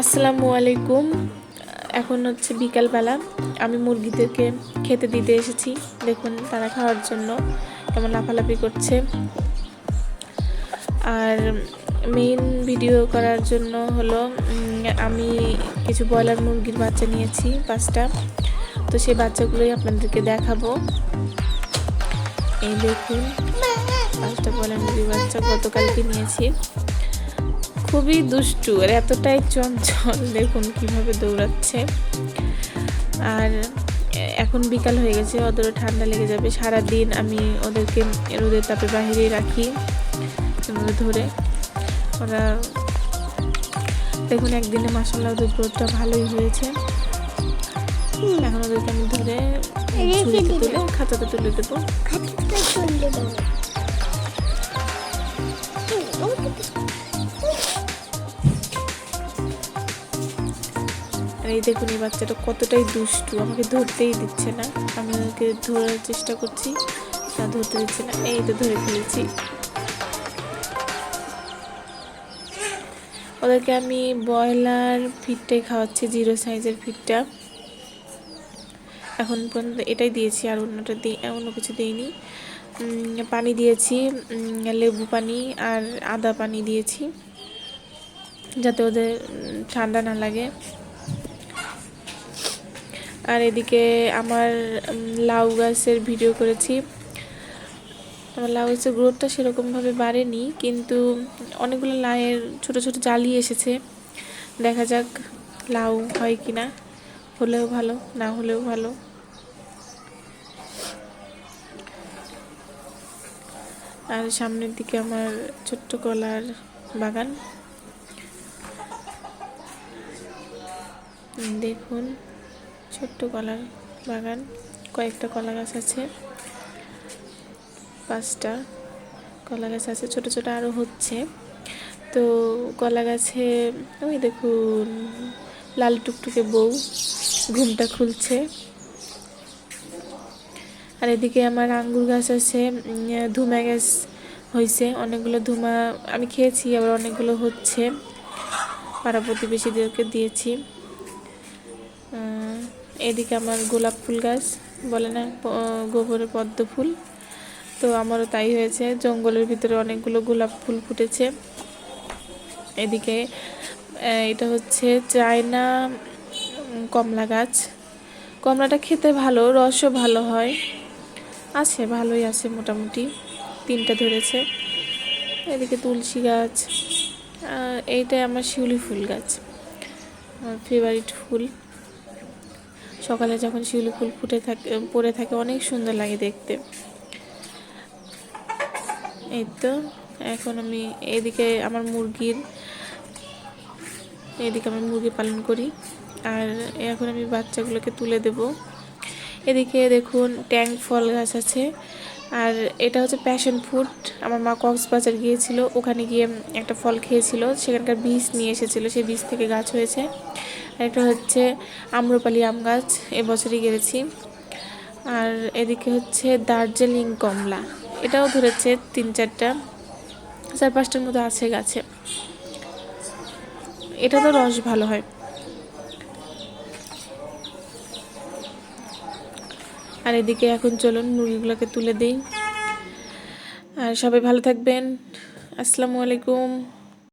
আসসালামু আলাইকুম। এখন হচ্ছে বিকালবেলা। আমি মুরগিদেরকে খেতে দিতে এসেছি। দেখুন, তারা খাওয়ার জন্য কেমন লাফালাফি করছে। আর মেইন ভিডিও করার জন্য হলো আমি কিছু ব্রয়লার মুরগির বাচ্চা নিয়েছি, পাঁচটা। তো সেই বাচ্চাগুলোই আপনাদেরকে দেখাবো। এই দেখুন, পাঁচটা ব্রয়লার মুরগির বাচ্চা গতকালকে নিয়েছি। খুবই দুষ্টু আর এতটাই চঞ্চল দেখুন কীভাবে দৌড়াচ্ছে। আর এখন বিকাল হয়ে গেছে ওদেরও ঠান্ডা লেগে যাবে। সারা দিন আমি ওদেরকে রোদের তাপে বাহিরেই রাখি ধরে। ওরা দেখুন একদিনে মাসাল্লাহ ওদের গ্রোথটা ভালোই হয়েছে। এখন ওদেরকে আমি ধরে। তুলে খাঁচাতে তুলে দেবো। আর এই দেখুন, এই বাচ্চাটা কতটাই দুষ্টু। আমাকে ধরতেই দিচ্ছে না। আমি ওকে ধরার চেষ্টা করছি, না ধরতে দিচ্ছে না। এই তো ধরে ফেলেছি। ওদেরকে আমি ব্রয়লার ফিটটাই খাওয়াচ্ছি, জিরো সাইজের ফিটটা। এখন পর্যন্ত এটাই দিয়েছি, আর অন্যটা দিই অন্য কিছু দিইনি। পানি দিয়েছি লেবু পানি আর আদা পানি দিয়েছি, যাতে ওদের ঠান্ডা না লাগে। আর এদিকে আমার লাউ গাছের ভিডিও করেছি। আমার লাউ গাছের গ্রোথটা সেরকমভাবে বাড়েনি, কিন্তু অনেকগুলো লাউয়ের ছোট ছোট জালি এসেছে। দেখা যাক লাউ হয় কি না হলেও ভালো, না হলেও ভালো। আর সামনের দিকে আমার ছোট্ট কলার বাগান। দেখুন। ছোট্ট কলার বাগান। কয়েকটা কলা গাছ আছে। পাঁচটা কলা গাছ আছে। ছোট ছোট আরও হচ্ছে। তো কলা গাছে ওই দেখুন, লাল টুকটুকে বউ ঘুমটা খুলছে। আর এদিকে আমার আঙ্গুর গাছ আছে। ধুমা গাছ হয়েছে। অনেকগুলো ধুমা আমি খেয়েছি, আবার অনেকগুলো হচ্ছে। পাড়া প্রতিবেশীদেরকে দিয়েছি। এদিকে আমার গোলাপ ফুল গাছ, বলে না গোবরে পদ্ম ফুল। তো আমারও তাই হয়েছে, জঙ্গলের ভিতরে অনেকগুলো গোলাপ ফুল ফুটেছে। এদিকে এটা হচ্ছে চায়না কমলা গাছ। কমলাটা খেতে ভালো, রসও ভালো হয়। আছে, ভালোই আছে মোটামুটি, তিনটা ধরেছে। এদিকে তুলসী গাছ এইটাই আমার শিউলি ফুল গাছ, আমার ফেভারিট ফুল। সকালে যখন শিউলি ফুল ফুটে থাকে পড়ে থাকে, অনেক সুন্দর লাগে দেখতে। এই তো, এখন আমি এদিকে আমার মুরগির, এদিকে আমি মুরগি পালন করি। আর এখন আমি বাচ্চাগুলোকে তুলে দেব। এদিকে দেখুন ট্যাঙ্ক ফল গাছ আছে। আর এটা হচ্ছে প্যাশন ফুড আমার মা কক্সবাজার গিয়েছিল, ওখানে গিয়ে একটা ফল খেয়েছিল, সেখানকার বীজ নিয়ে এসেছিল, সেই বীজ থেকে গাছ হয়েছে। আর একটা হচ্ছে আম্রপালি আম গাছ, এবছরই গেছি আর এদিকে হচ্ছে দার্জিলিং কমলা, এটাও ধরেছে তিন চারটা, চার পাঁচটার মতো আছে গাছে। এটা তো রস ভালো হয়। আর এদিকে এখন চলুন মুরগিগুলোকে তুলে দিই। আর সবাই ভালো থাকবেন। আসসালামু আলাইকুম।